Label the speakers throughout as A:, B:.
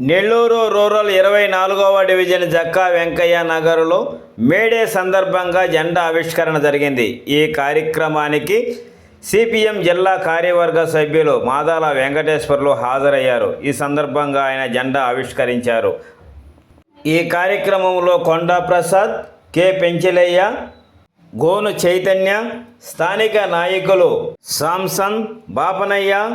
A: Nellore rural ఇరవై నాలుగవ division Jakka Venkaiah నగర్లో మేడే సందర్భంగా జెండా ఆవిష్కరణ జరిగింది. ఈ కార్యక్రమానికి సిపిఎం జిల్లా కార్యవర్గ సభ్యులు మాదాల వెంకటేశ్వర్లు హాజరయ్యారు. ఈ సందర్భంగా ఆయన జెండా ఆవిష్కరించారు. ఈ కార్యక్రమంలో కొండా ప్రసాద్ కె. పెంచలయ్య గోను చైతన్య స్థానిక నాయకులు సామ్సన్ బాపనయ్య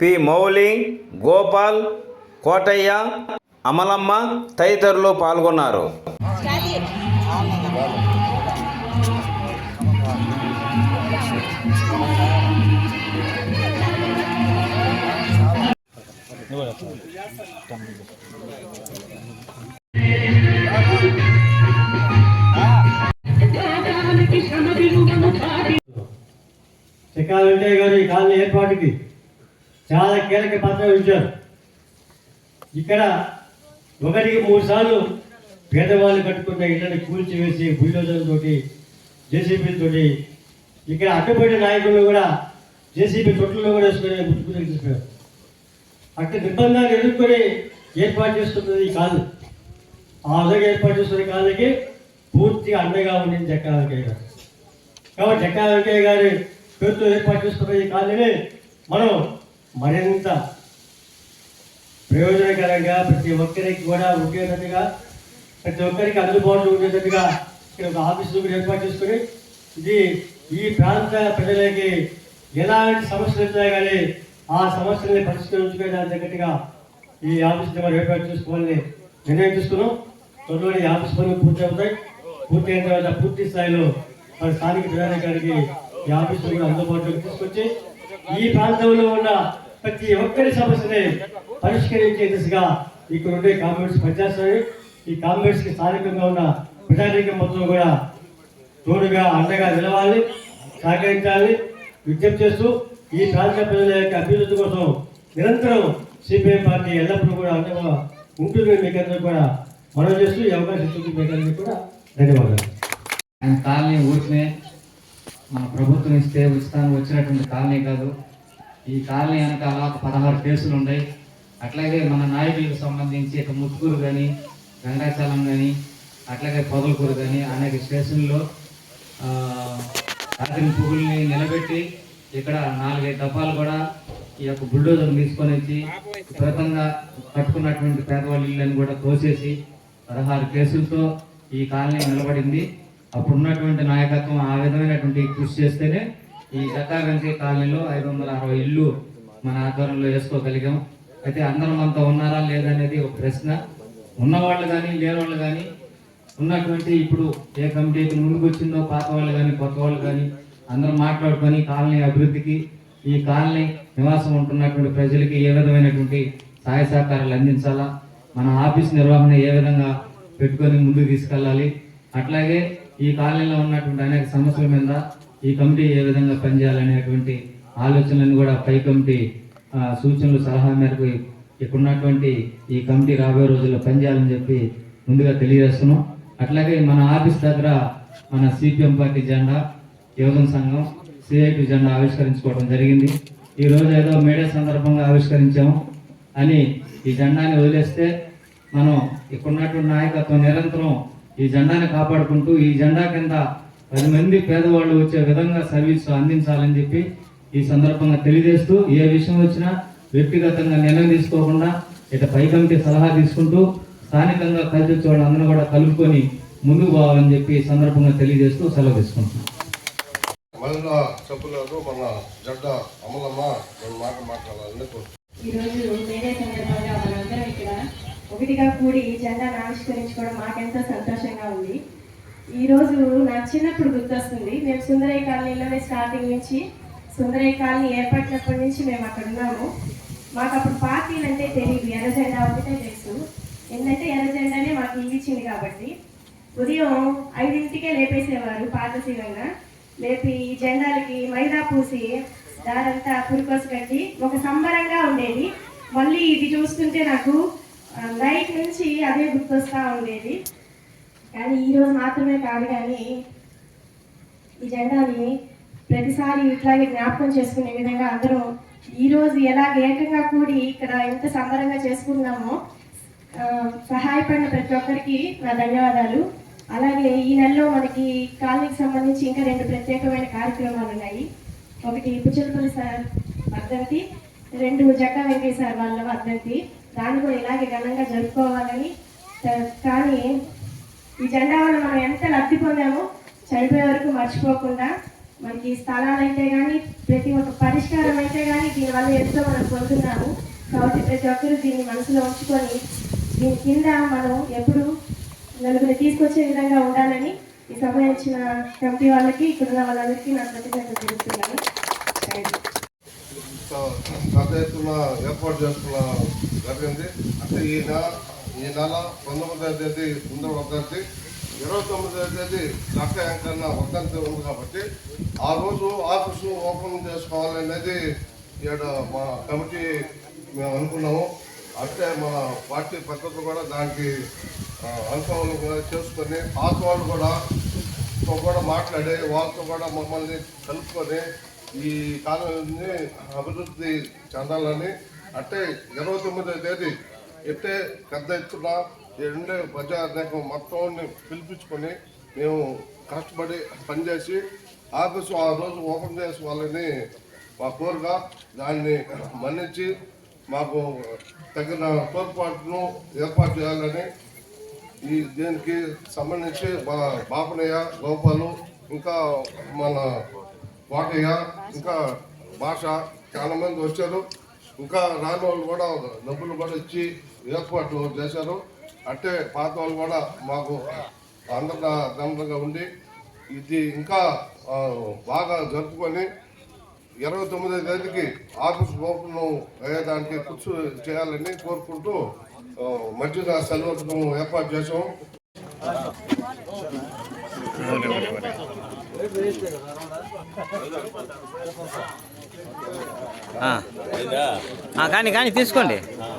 A: పి. మౌలి గోపాల్ కోటయ్య అమలమ్మ తదితరులు పాల్గొన్నారు.
B: చెక్కా వెంకయ్య గారు ఈ కాలనీ ఏర్పాటుకి చాలా కీలక పాత్ర వహించారు. ఇక్కడ ఒకటికి మూడు సార్లు పేదవాళ్ళు కట్టుకున్న ఇళ్ళని కూల్చివేసి బుల్డోజర్లతోటి జేసీబీలతోటి ఇక్కడ అడ్డపడిన నాయకులు కూడా జేసీబీ తొట్టులో కూడా వేసుకొని ముట్టుకుని చెప్పారు అక్కడ నిర్బంధాన్ని ఎదుర్కొని ఏర్పాటు చేస్తున్నది కాదు. ఆ విధంగా ఏర్పాటు చేస్తున్న కాళ్ళకి పూర్తిగా అండగా ఉండింది చెక్కా వెంకయ్య గారు. కాబట్టి జక్కా వెంకయ్య గారి పేరుతో ఏర్పాటు చేస్తున్న ఈ కాలనీని మనం మరింత ప్రయోజనకరంగా ప్రతి ఒక్కరికి కూడా ఉండేటట్టుగా ప్రతి ఒక్కరికి అందుబాటులో ఉండేటట్టుగా ఇక్కడ ఒక ఆఫీసు కూడా ఏర్పాటు చేసుకుని ఇది ఈ ప్రాంత ప్రజలకి ఎలాంటి సమస్యలు వచ్చినా కానీ ఆ సమస్యల్ని పరిష్కరించుకునే దాని తగ్గట్టుగా ఈ ఆఫీస్ని మనం ఏర్పాటు చేసుకోవాలని నిర్ణయం తీసుకున్నాం. త్వరలో ఈ ఆఫీస్ పనులు పూర్తి అవుతాయి పూర్తి అయిన తర్వాత పూర్తి స్థాయిలో మన స్థానిక ప్రజానికానికి ఈ ఆఫీసులు కూడా అందుబాటులోకి తీసుకొచ్చి ఈ ప్రాంతంలో ఉన్న ప్రతి ఒక్కరి సమస్యని పరిష్కరించే దిశగా ఇక్కడ ఉండే కామెంట్స్ పనిచేస్తాయి ఈ కామెంట్స్కి స్థానికంగా ఉన్న ప్రజానీకం మొత్తం కూడా తోడుగా అండగా నిలవాలి సహకరించాలి విజ్ఞప్తి చేస్తూ ఈ ప్రాంత ప్రజల యొక్క అభివృద్ధి కోసం నిరంతరం సిపిఐ పార్టీ ఎల్లప్పుడూ కూడా అండగా ఉంటుంది మీకందరూ కూడా మనం చేస్తూ ఈ అవకాశం ఇస్తుంది మీకందరికీ కూడా ధన్యవాదాలు.
C: ఆయన కాలనీ ఊరినే మన ప్రభుత్వం ఇస్తే ఉచితంగా వచ్చినటువంటి కాలనీ కాదు. ఈ కాలనీ వెనకాల ఒక పదహారు కేసులు ఉన్నాయి. అట్లాగే మన నాయకులకు సంబంధించి ఇక ముత్తుకూరు కానీ గంగాచలం కానీ అట్లాగే పొదలకూరు కానీ అనేక స్టేషన్లో రాత్రి పువ్వుల్ని నిలబెట్టి ఇక్కడ నాలుగైదు డబ్బాలు కూడా ఈ యొక్క బుల్డోజర్ తీసుకొని వచ్చి విపరీతంగా కట్టుకున్నటువంటి పేదవాళ్ళ ఇళ్ళని కూడా కోసేసి పదహారు కేసులతో ఈ కాలనీ నిలబడింది. అప్పుడున్నటువంటి నాయకత్వం ఆ విధమైనటువంటి కృషి చేస్తేనే ఈ జక్కా వెంకయ్య కాలనీలో ఐదు వందల అరవై ఇల్లు మన ఆధ్వర్యంలో వేసుకోగలిగాం. అయితే అందరం అంతా ఉన్నారా లేదనేది ఒక ప్రశ్న. ఉన్నవాళ్ళు కానీ లేని వాళ్ళు కానీ ఉన్నటువంటి ఇప్పుడు ఏ కమిటీ ముందుకు వచ్చిందో పాత వాళ్ళు కానీ కొత్త వాళ్ళు కానీ అందరూ మాట్లాడుకొని కాలనీ అభివృద్ధికి ఈ కాలనీ నివాసం ఉంటున్నటువంటి ప్రజలకి ఏ విధమైనటువంటి సహాయ సహకారాలు అందించాలా? మన ఆఫీస్ నిర్వహణ ఏ విధంగా పెట్టుకొని ముందుకు తీసుకెళ్ళాలి? అట్లాగే ఈ కాలనీలో ఉన్నటువంటి అనేక సమస్యల మీద ఈ కమిటీ ఏ విధంగా పనిచేయాలనేటువంటి ఆలోచనలను కూడా పై కమిటీ సూచనలు సలహా మేరకు ఇక్కడున్నటువంటి ఈ కమిటీ రాబోయే రోజుల్లో పనిచేయాలని చెప్పి ముందుగా తెలియజేస్తున్నాం. అట్లాగే మన ఆఫీస్ దగ్గర మన సిపిఎం పార్టీ జెండా యువజన సంఘం సిఐటి జెండా ఆవిష్కరించుకోవడం జరిగింది. ఈ రోజు ఏదో మేడే సందర్భంగా ఆవిష్కరించాము అని ఈ జెండాని వదిలేస్తే మనం ఇక్కడున్నటువంటి నాయకత్వం నిరంతరం ఈ జెండాని కాపాడుకుంటూ ఈ జెండా కింద పది మంది పేదవాళ్ళు వచ్చే విధంగా సర్వీస్ అందించాలని చెప్పి ఈ సందర్భంగా తెలియజేస్తూ ఏ విషయం వచ్చినా వ్యక్తిగతంగా నిర్ణయం తీసుకోకుండా ఇక పై కమిటీ సలహా తీసుకుంటూ స్థానికంగా కలిసి వచ్చే వాళ్ళందరూ కూడా కలుపుకొని ముందుకు పోవాలని చెప్పి ఈ సందర్భంగా తెలియజేస్తూ సెలవు తీసుకుంటున్నాం.
D: మహిళా సభ్యులకు మన జడ్డ అమలమ్మ రెండు మాటలు మాట్లాడాలని కోరుతున్నాను
E: ఈరోజు మేడే సందర్భంగా మనందరం ఇక్కడ ఒకటిగా కూడి జెండాను ఆవిష్కరించుకోవడం మాకెంతో సంతోషంగా ఉంది. ఈరోజు నాకు చిన్నప్పుడు గుర్తొస్తుంది. మేము సుందరయ్య కాలనీలోనే స్టార్టింగ్ నుంచి సుందరయ్య కాలనీ ఏర్పడినప్పటి నుంచి మేము అక్కడ ఉన్నాము. మాకు అప్పుడు పార్టీలు అంటే తెలియదు ఎర్రజెండా ఒకటే తెలుసు. ఎందుకంటే ఎర్రజెండానే మాకు ఇల్లు ఇచ్చింది కాబట్టి. ఉదయం ఐదింటికే లేపేసేవారు పాతశీలంగా లేపి జెండాలకి మైదా పూసి దారంతా పురుకోసు కట్టి ఒక సంబరంగా ఉండేది. మళ్ళీ ఇది చూస్తుంటే నాకు నైట్ నుంచి అదే గుర్తొస్తూ ఉండేది. కానీ ఈరోజు మాత్రమే కాదు కానీ ఈ జెండాని ప్రతిసారి ఇట్లాగే జ్ఞాపకం చేసుకునే విధంగా అందరూ ఈరోజు ఎలా ఏకంగా కూడి ఇక్కడ ఎంత సంబరంగా చేసుకున్నామో సహాయపడిన ప్రతి ఒక్కరికి నా ధన్యవాదాలు. అలాగే ఈ నెలలో మనకి కాలనీకి సంబంధించి ఇంకా రెండు ప్రత్యేకమైన కార్యక్రమాలు ఉన్నాయి. ఒకటి పుచ్చలపల్లి సార్ వర్ధంతి రెండు జక్క వెంకయ్య సార్ వాళ్ళ వర్ధంతి. దాన్ని కూడా ఇలాగే ఘనంగా జరుపుకోవాలని కానీ ఈ జెండా వల్ల మనం ఎంత లబ్ధి పొందామో చనిపోయే వరకు మర్చిపోకుండా మనకి స్థలాలు అయితే కానీ ప్రతి ఒక్క పరిష్కారం అయితే కానీ దీనివల్ల ఎంతో మనం పొందుతున్నాము. కాబట్టి ప్రతి ఒక్కరు దీన్ని మనసులో ఉంచుకొని దీని కింద మనం ఎప్పుడు నలుగురిని తీసుకొచ్చే విధంగా ఉండాలని ఈ సభ ఇచ్చిన కమిటీ వాళ్ళకి ఇక్కడ ఉన్న వాళ్ళందరికీ నా కృతజ్ఞతలు తెలుస్తున్నాను
D: ఏర్పాటు చేసుకున్న జరిగింది. అంటే ఈయన ఈ నెల పంతొమ్మిదవ తేదీ ముందు వర్ధంతి ఇరవై తొమ్మిదవ తేదీ లక్క వెంకన్న వర్ధంతి ఉంది కాబట్టి ఆ రోజు ఆఫీసు ఓపెన్ చేసుకోవాలనేది ఇక్కడ మా కమిటీ మేము అనుకున్నాము. అంటే మన పార్టీ పద్ధతులు కూడా దానికి అనుభవాలు కూడా చేసుకొని పాత వాళ్ళు కూడా తో కూడా మాట్లాడి వాళ్ళతో కూడా మమ్మల్ని కలుపుకొని ఈ కాలాన్ని అభివృద్ధి చెందాలని అంటే ఇరవై తొమ్మిదవ తేదీ ఎట్టే పెద్ద ఎత్తున ఉండే ప్రజానేకం మొత్తం పిలిపించుకొని మేము కష్టపడి పనిచేసి ఆఫీసు ఆ రోజు ఓపెన్ చేసి వాళ్ళని మా కోరిక దాన్ని మన్నించి మాకు తగిన తోడ్పాటును ఏర్పాటు చేయాలని ఈ దీనికి సంబంధించి మా బాపనయ్య గోపాలు ఇంకా మన కోటయ్య ఇంకా భాష చాలా మంది వచ్చారు. ఇంకా రాని వాళ్ళు కూడా డబ్బులు కూడా ఇచ్చి ఏర్పాటు చేశారు. అంటే పాత వాళ్ళు కూడా మాకు అందరంగా ఉండి ఇది ఇంకా బాగా జరుపుకొని ఇరవై తొమ్మిదో తేదీకి ఆఫీస్ ఓపెన్ అయ్యేదానికి కృషి చేయాలని కోరుకుంటూ ఆ, మధ్యగా సెలవు ఏర్పాటు చేసాం
A: కానీ కానీ తీసుకోండి.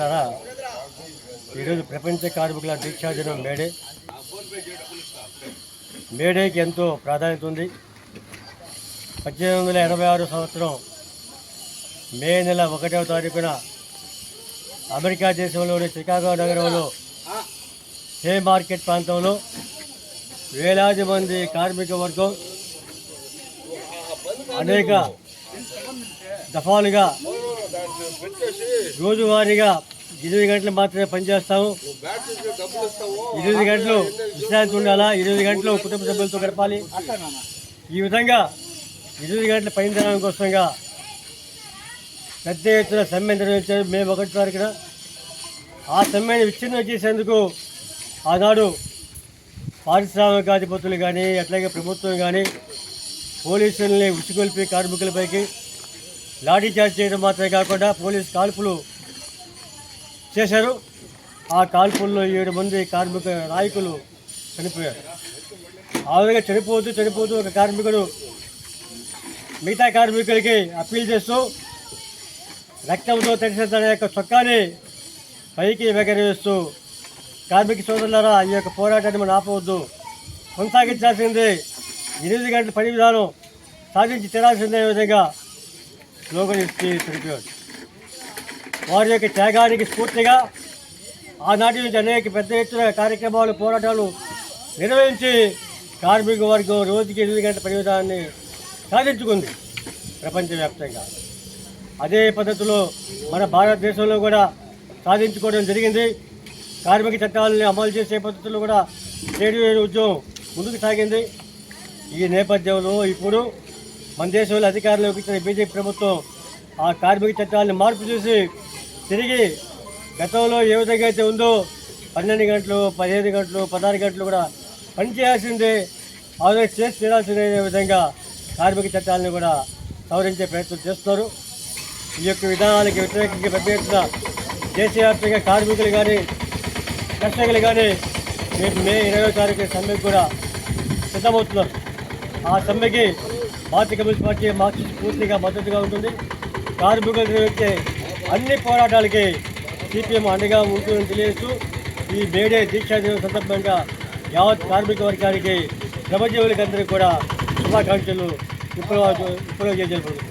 B: మిత్రులారా ఈరోజు ప్రపంచ కార్మికుల దీక్షా దినం మేడే. మేడేకి ఎంతో ప్రాధాన్యత ఉంది. పద్దెనిమిది వందల ఎనభై ఆరు సంవత్సరం మే నెల ఒకటవ తారీఖున అమెరికా దేశంలోని చికాగో నగరంలో హే మార్కెట్ ప్రాంతంలో వేలాది మంది కార్మిక వర్గం అనేక దఫాలుగా రోజువారీగా ఎనిమిది గంటలు మాత్రమే పనిచేస్తాము. ఎనిమిది గంటలు విశ్రాంతి ఉండాలా? ఎనిమిది గంటలు కుటుంబ సభ్యులతో గడపాలి. ఈ విధంగా ఎనిమిది గంటల పైన తినడం కోసంగా పెద్ద ఎత్తున సమ్మె నిర్వహించారు. మేము ఒకటి తారీఖున ఆ సమ్మెను విచ్ఛిన్నం చేసేందుకు ఆనాడు పారిశ్రామికాధిపతులు కానీ అట్లాగే ప్రభుత్వం కానీ పోలీసుల్ని ఉచ్చుకొల్పి కార్మికులపైకి లాఠీ చార్జ్ చేయడం మాత్రమే కాకుండా పోలీస్ కాల్పులు చేశారు. ఆ కాల్పుల్లో ఏడు మంది కార్మిక నాయకులు చనిపోయారు. ఆ విధంగా చనిపోతూ చనిపోతూ ఒక కార్మికుడు మిగతా కార్మికులకి అప్పీల్ చేస్తూ రక్తంతో తడిసిన తన యొక్క చొక్కాని పైకి ఎగరవేస్తూ కార్మిక సోదరులారా ఈ యొక్క పోరాటాన్ని మనం ఆపవద్దు. కొనసాగించాల్సింది. ఎనిమిది గంటల పని విధానం సాధించి తీరాల్సిందే విధంగా స్లోగన్ ఇచ్చి చనిపోయాడు వారి యొక్క త్యాగానికి స్ఫూర్తిగా ఆనాటి నుంచి అనేక పెద్ద ఎత్తున కార్యక్రమాలు పోరాటాలు నిర్వహించి కార్మిక వర్గం రోజుకి ఎనిమిది గంటల పని సాధించుకుంది ప్రపంచవ్యాప్తంగా. అదే పద్ధతిలో మన భారతదేశంలో కూడా సాధించుకోవడం జరిగింది. కార్మిక చట్టాలని అమలు చేసే పద్ధతిలో కూడా ట్రేడ్ యూనియన్ ఉద్యమం ముందుకు సాగింది. ఈ నేపథ్యంలో ఇప్పుడు మన దేశంలో అధికారంలోకి ఇచ్చిన బీజేపీ ప్రభుత్వం ఆ కార్మిక చట్టాలను మార్పు చేసి తిరిగి గతంలో ఏ విధంగా అయితే ఉందో పన్నెండు గంటలు పదిహేను గంటలు పదహారు గంటలు కూడా పనిచేయాల్సిందే ఆలోచన చేసి తీరాల్సిందే విధంగా కార్మిక చట్టాలను కూడా సవరించే ప్రయత్నం చేస్తున్నారు. ఈ యొక్క విధానానికి వ్యతిరేకంగా పెద్ద దేశవ్యాప్తంగా కార్మికులు కానీ కర్షకులు కానీ రేపు మే ఇరవై తారీఖు సమ్మెకు కూడా సిద్ధమవుతున్నారు. ఆ సమ్మెకి భారతీయ కమ్యూనిస్ట్ పార్టీ మార్క్సిస్ట్ పూర్తిగా మద్దతుగా ఉంటుంది కార్మికుల వచ్చే అన్ని పోరాటాలకి సిపిఎం అండగా ఉంటుందని తెలియజేస్తూ ఈ మేడే దీక్షా దినం సందర్భంగా యావత్ కార్మిక వర్గానికి శ్రమజీవులకి అందరికీ కూడా శుభాకాంక్షలు ఇప్పుడు ఇప్పుడు చేయజలుపుతుంది